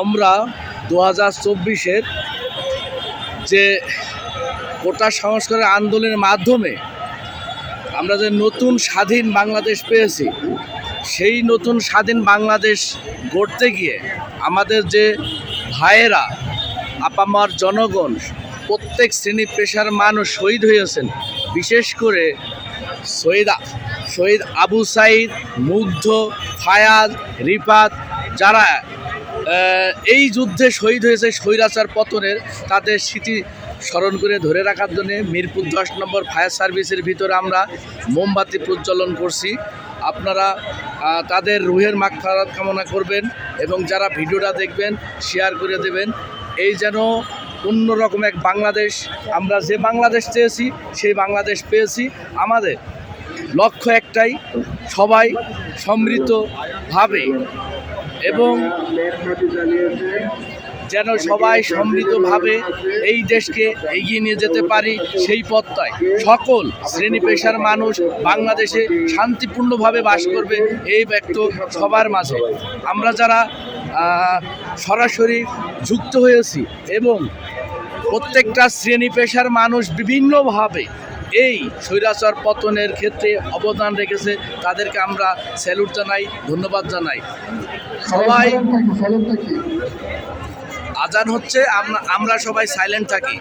আমরা দু হাজার চব্বিশের যে কোটা সংস্কারের আন্দোলনের মাধ্যমে আমরা যে নতুন স্বাধীন বাংলাদেশ পেয়েছি, সেই নতুন স্বাধীন বাংলাদেশ গড়তে গিয়ে আমাদের যে ভাইয়েরা, আপামার জনগণ, প্রত্যেক শ্রেণি পেশার মানুষ শহীদ হয়েছেন, বিশেষ করে শহীদ শহীদ আবু সাইদ, মুগ্ধ, ফায়াজ, রিফাত যারা এই যুদ্ধে শহীদ হয়েছে স্বৈরাচার পতনের, তাদের স্মৃতি স্মরণ করে ধরে রাখার জন্য মিরপুর দশ নম্বর ফায়ার সার্ভিসের ভিতরে আমরা মোমবাতি প্রজ্বলন করছি। আপনারা তাদের রুহের মাগফারাত কামনা করবেন এবং যারা ভিডিওটা দেখবেন শেয়ার করে দেবেন। এই যেন অন্যরকম এক বাংলাদেশ, আমরা যে বাংলাদেশ চেয়েছি, সেই বাংলাদেশ পেয়েছি। আমাদের লক্ষ্য একটাই, সবাই সমৃদ্ধভাবে এবং যেন সবাই সমৃদ্ধভাবে এই দেশকে এগিয়ে নিয়ে যেতে পারি সেই পথটায় সকল শ্রেণি পেশার মানুষ বাংলাদেশে শান্তিপূর্ণভাবে বাস করবে এই ব্যক্ত সবার মাঝে। আমরা যারা সরাসরি যুক্ত হয়েছি এবং প্রত্যেকটা শ্রেণি পেশার মানুষ বিভিন্নভাবে এই স্বৈরাচার পতনের ক্ষেত্রে অবদান রেখেছে, তাদেরকে আমরা স্যালুট জানাই, ধন্যবাদ জানাই। সবাই আজান হচ্ছে আমরা সবাই সাইলেন্ট থাকি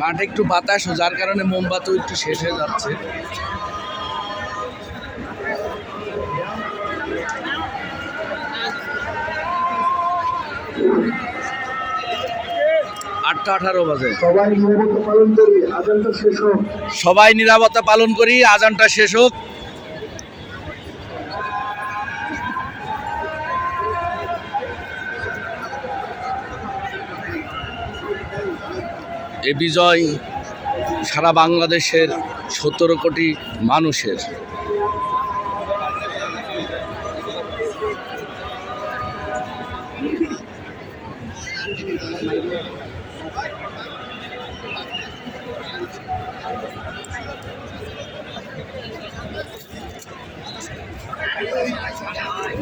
মাঠে একটু বাতাস যার কারণে মোমবাতি একটু শেষ হয়ে যাচ্ছে। আটটা আঠারো বাজে। সবাই নিয়মিত পালন করি আজানটা শেষ হোক। সবাই নিরাপত্তা পালন করি আজানটা শেষ হোক। এ বিজয় সারা বাংলাদেশের সতেরো কোটি মানুষের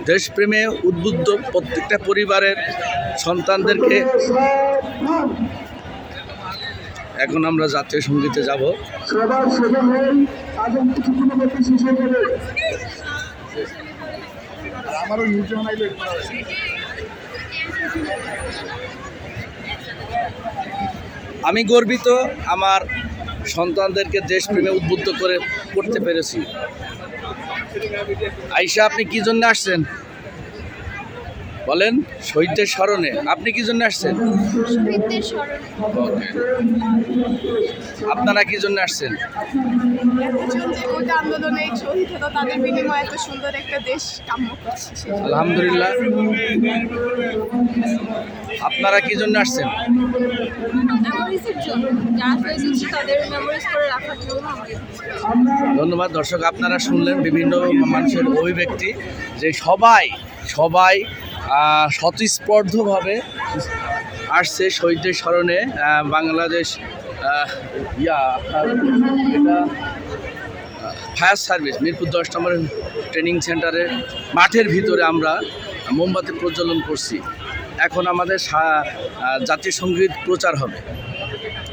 দেশপ্রেমে উদ্বুদ্ধ প্রত্যেকটা পরিবারের সন্তানদেরকে। এখন আমরা জাতীয় সঙ্গীতে যাব। আমারও আমি গর্বিত আমার সন্তানদেরকে দেশপ্রেমে উদ্বুদ্ধ করে করতে পেরেছি। আইসা আপনি কি জন্য আসছেন? বলেন শহীদদের স্মরণে। আপনি কি জন্য আসছেন? আপনারা কি জন্য আসছেন। আলহামদুলিল্লাহ। আপনারা কি জন্য আসছেন? ধন্যবাদ। দর্শক আপনারা শুনলেন বিভিন্ন মানুষের অভিব্যক্তি যে সবাই সবাই স্বতঃস্পর্ধভাবে আসছে শহীদদের স্মরণে বাংলাদেশ ইয়া এটা ফায়ার সার্ভিস, মিরপুর দশ নম্বর ট্রেনিং সেন্টারে মাঠের ভিতরে আমরা মোমবাতি প্রজ্বলন করছি। এখন আমাদের জাতীয় সংগীত প্রচার হবে।